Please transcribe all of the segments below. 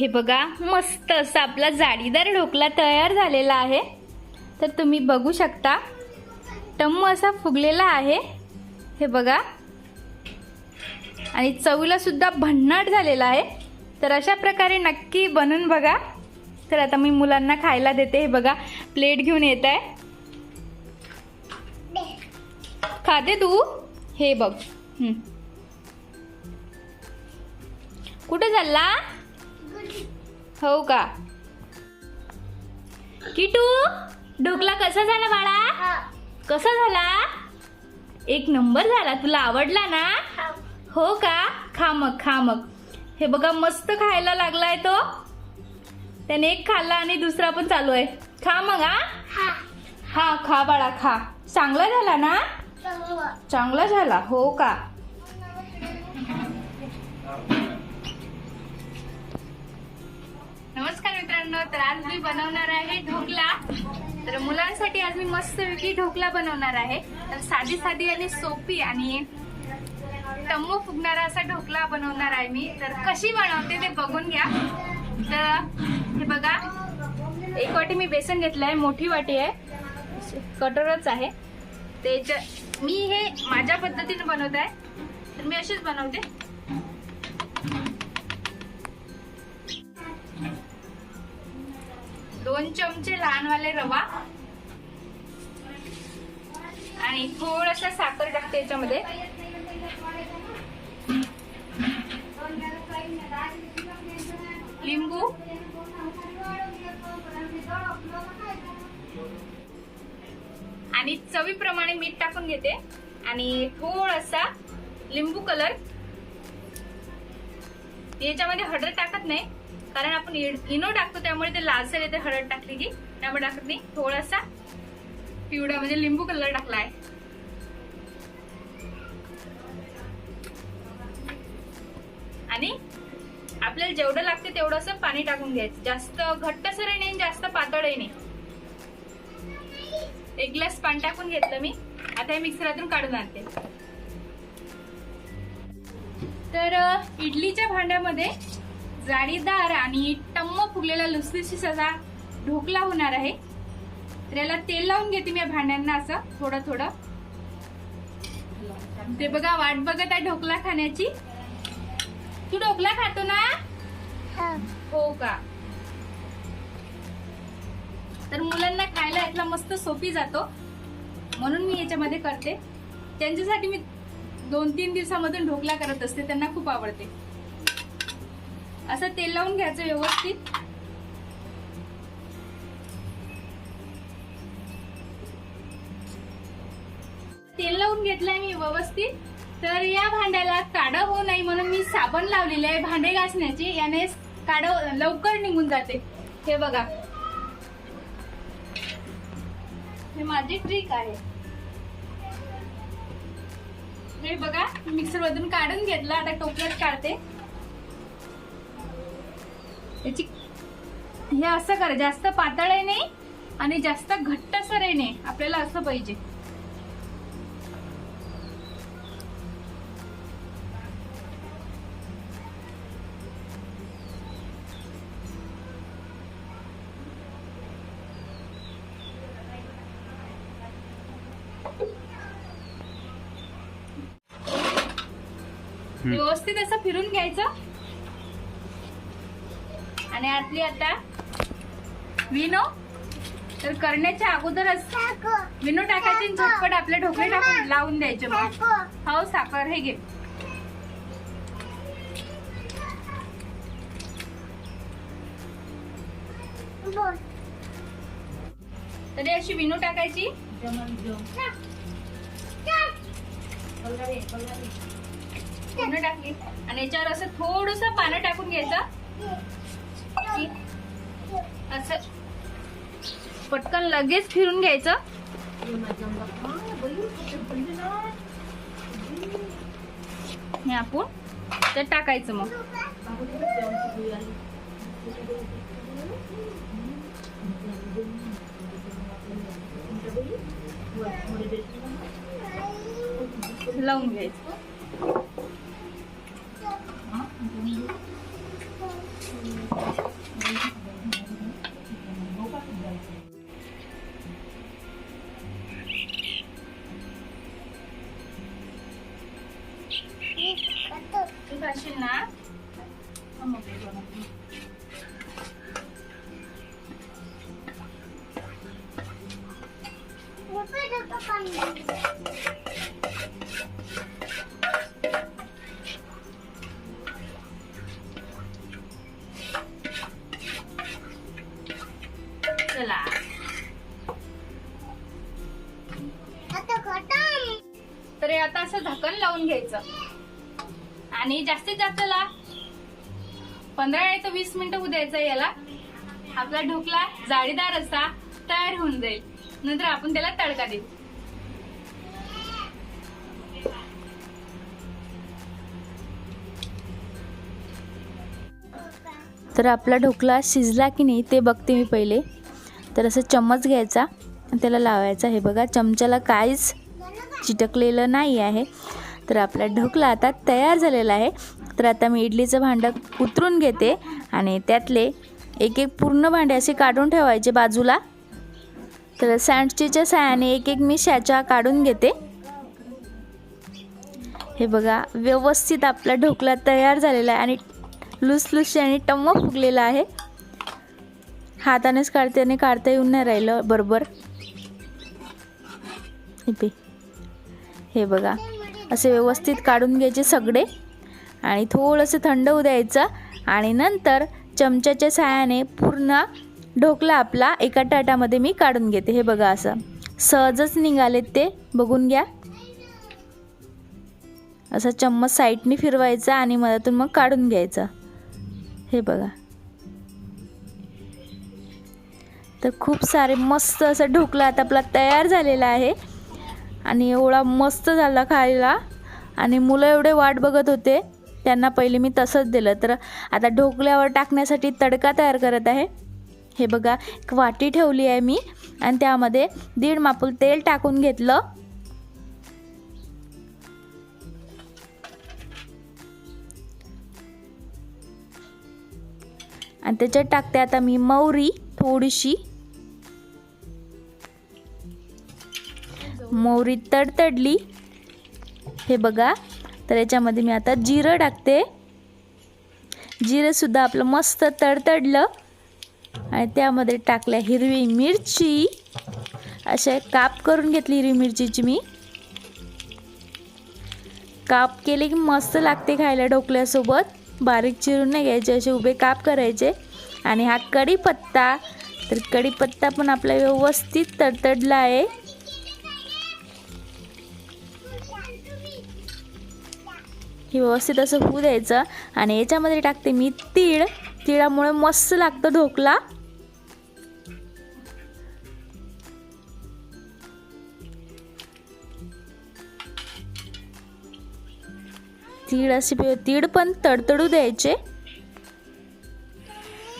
हे बघा मस्त असा आपला जाळीदार ढोकला तयार झालेला आहे. तर तुम्ही बघू शकता टम्म असा फुगलेला आहे. हे बघा. आणि चवीला सुद्धा भन्नाट झालेला आहे. तर अशा प्रकारे नक्की बनवून बघा. तर आता मी मुलांना खायला देते. हे बघा प्लेट घेऊन येत आहे. खाते तू? हे बघ. कुठं कुठे चालला? हो का? किटू ढोकला कसा झाला बाळा? कसा झाला? एक नंबर झाला. तुला आवडला ना? हो. का? खा मग खा मग. हे बघा मस्त खायला लागलाय तो. त्याने एक खाल्ला आणि दुसरा पण चालू आहे. खा मग हा? हा. खा बाळा खा. चांगला झाला ना? चांगला झाला. हो का? मित्रांनो तर आज मी बनवणार आहे ढोकला. तर मुलांसाठी आज मी मस्त वेगळी ढोकला बनवणार आहे. तर साधी साधी आणि सोपी आणि टम्मो फुगणारा असा ढोकला बनवणार आहे मी. तर कशी बनवते ते बघून घ्या. तर हे बघा एक वाटी मी बेसन घेतलं आहे मोठी वाटी आहे. कटोरच आहे. त्याच्या मी हे माझ्या पद्धतीने बनवत आहे. तर मी अशीच बनवते. दोन चमचे लहानवाले रवा. आणि थोडस साखर टाकते याच्यामध्ये. लिंबू. आणि चवीप्रमाणे मीठ टाकून घेते. आणि थोडासा लिंबू कलर याच्यामध्ये हळद टाकत नाही. कारण आपण इनो टाकतो त्यामुळे ते लालसर येते हळद टाकली की. त्यामुळे टाकत नाही. थोडासा पिवळा म्हणजे लिंबू कलर टाकला आणि आपल्याला जेवढं लागते तेवढंसं पाणी टाकून घ्यायचं. जास्त घट्टसरही नाही जास्त पातळही नाही. एक ग्लास पाणी टाकून घेतलं मी. आता हे मिक्सरातून काढून आणते. तर इडलीच्या भांड्यामध्ये जाळीदार आणि टम्म फुगलेला लुसलुसीत असा ढोकला होणार आहे. तर याला तेल लावून घेते मी या भांड्यांना असं थोडं थोडं. ते बघा वाट बघत आहे ढोकला खाण्याची. तू ढोकला खातो ना? हो का? तर मुलांना खायला यातला मस्त सोपी जातो. म्हणून मी याच्यामध्ये करते. त्यांच्यासाठी मी दोन तीन दिवसामधून ढोकला करत असते त्यांना खूप आवडते. असं तेल लावून घ्यायचं व्यवस्थित. तेल लावून घेतलंय मी व्यवस्थित. तर या भांड्याला काढ होऊ नाही म्हणून मी साबण लावलेले आहे. भांडे घासण्याची याने काढ लवकर निघून जाते. हे बघा. हे माझी ट्रिक आहे. हे बघा मिक्सर मधून काढून घेतलं. आता टोपल्यात काढते. याची हे असं करा जास्त पातळही नाही आणि जास्त घट्टसरही नाही. आपल्याला असं पाहिजे. व्यवस्थित असं फिरून घ्यायचं. आणि आतली आता विनो? तर करण्याच्या अगोदरच विनो टाकायचे आणि झटपट आपले ढोकळे टाकून लावून द्यायचे मग. हो साखर हे घे. तरी अशी विनो टाकायची. टाकली. आणि याच्यावर असं थोडस पानं टाकून घ्यायचं. की असं पटकन लगेच फिरून घ्यायचं. हे आपण तर टाकायचं मग. लावून घ्यायचं. うん。आणि जास्तीत जास्त ला. पंधरा नाही तर वीस मिनिटं होऊ द्यायचं याला. आपला ढोकला जाळीदार असा तयार होऊन जाईल. नंतर आपण त्याला तडका देऊ. तर आपला ढोकला शिजला की नाही ते बघते मी पहिले. तर असं चम्मच घ्यायचा त्याला लावायचा. हे बघा चमच्याला काहीच चिटकलेलं नाही आहे. तर आपला ढोकला आता तयार झालेला आहे. तर आता मी इडलीचं भांडं उतरून घेते आणि त्यातले एक एक पूर्ण भांडे असे काढून ठेवायचे बाजूला. तर सँडचीच्या साहाय्याने एक एक मी शाच्या काढून घेते. हे बघा व्यवस्थित आपला ढोकला तयार झालेला आहे आणि लुसलुशी आणि टम्म फुगलेला आहे. हातानेच काढते आणि काढता येऊन नाही राहिलं बरोबर. हे बघा असे व्यवस्थित काढून घ्यायचे सगळे. आणि थोडंसं थंड होऊ द्यायचं. आणि नंतर चमच्याच्या साहाय्याने पूर्ण ढोकला आपला एका ताटामध्ये मी काढून घेते. हे बघा असं. सहजच निघालेत ते. बघून घ्या. असा चम्मच साईडने फिरवायचा आणि मधातून मग काढून घ्यायचा. हे बघा. तर खूप सारे मस्त असं ढोकला आता आपला तयार झालेला आहे. आणि एवढा मस्त झाला खायला. आणि मुलं एवढे वाट बघत होते. त्यांना पहिले मी तसंच दिलं. तर आता ढोकल्यावर टाकण्यासाठी तडका तयार करत आहे. हे बघा एक वाटी ठेवली आहे मी. आणि त्यामध्ये दीड मापूल तेल टाकून घेतलं. आणि त्याच्यात टाकते आता मी मौरी थोडीशी. मोहरी तडतडली. हे बघा तर याच्यामध्ये मी आता जिरं टाकते. जिरंसुद्धा आपलं मस्त तडतडलं. आणि त्यामध्ये टाकल्या हिरवी मिरची. असे काप करून घेतली हिरवी मिरचीची मी. काप केले की मस्त लागते खायला ढोकल्यासोबत. बारीक चिरून नाही घ्यायचे असे उभे काप करायचे. आणि हा कढीपत्ता तर कढीपत्ता पण आपला व्यवस्थित तडतडला आहे. हे व्यवस्थित असं होऊ द्यायचं आणि याच्यामध्ये टाकते मी तीळ. तिळामुळे मस्त लागतं ढोकला. तीळ असे तीळ पण तडतडू द्यायचे.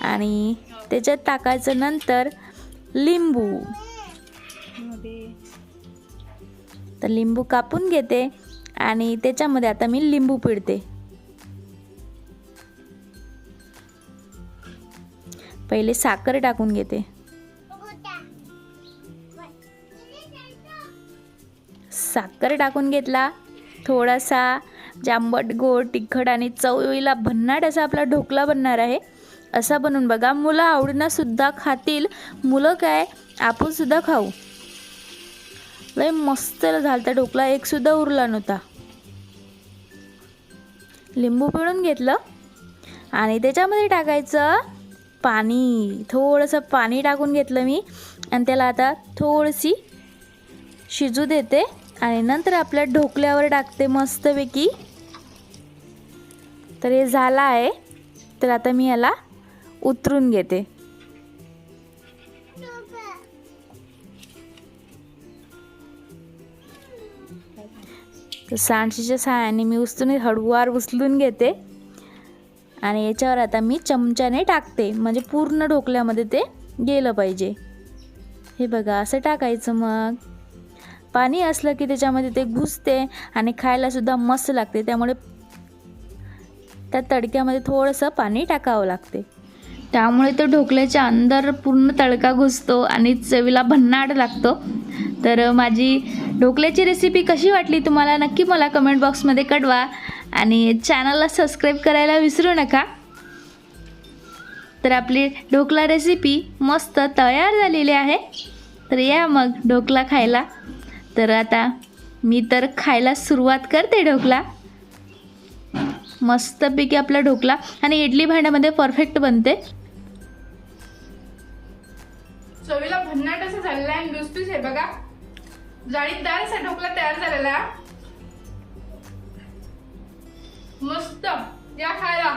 आणि त्याच्यात टाकायचं नंतर लिंबू. तर लिंबू कापून घेते. आणि त्याच्यामध्ये आता मी लिंबू पिळते. पहिले साखर टाकून घेते. साखर टाकून घेतला. थोडासा जांबट गोड तिखट आणि चवीला भन्नाट असा आपला ढोकला बनणार आहे. असा बनवून बघा. मुलं आवडीनंसुद्धा खातील. मुलं काय? आपणसुद्धा खाऊ. लय मस्त झालता ढोकला. एकसुद्धा उरला नव्हता. लिंबू पिळून घेतलं आणि त्याच्यामध्ये टाकायचं पाणी. थोडंसं पाणी टाकून घेतलं मी. आणि त्याला आता थोडीशी शिजू देते. आणि नंतर आपल्या ढोकल्यावर टाकते मस्तपैकी. तर हे झालं आहे. तर आता मी याला उतरून घेते. तर सांडशीच्या सहाय्याने मी उचलून हळूवार उचलून घेते. आणि याच्यावर आता मी चमच्याने टाकते. म्हणजे पूर्ण ढोकल्यामध्ये ते गेलं पाहिजे. हे बघा असं टाकायचं मग. पाणी असलं की त्याच्यामध्ये ते घुसते आणि खायलासुद्धा मस्त लागते. त्यामुळे त्या तडक्यामध्ये थोडंसं पाणी टाकावं लागते. त्यामुळे तो ढोकल्याच्या अंदर पूर्ण तडका घुसतो आणि चवीला भन्नाट लागतो. तर माझी ढोकल्याची रेसिपी कशी वाटली तुम्हाला? नक्की मला कमेंट बॉक्समध्ये कळवा. आणि चॅनलला सबस्क्राईब करायला विसरू नका. तर आपली ढोकला रेसिपी मस्त तयार झालेली आहे. तर या मग ढोकला खायला. तर आता मी तर खायला सुरुवात करते ढोकला. मस्तपैकी आपला ढोकला. आणि इडली भांड्यामध्ये परफेक्ट बनते. चवीला भन्नाट असं झालेला आहे. नुसतीच आहे बघा. जाळीदार असा ढोकला तयार झालेला. मस्त. या खायला.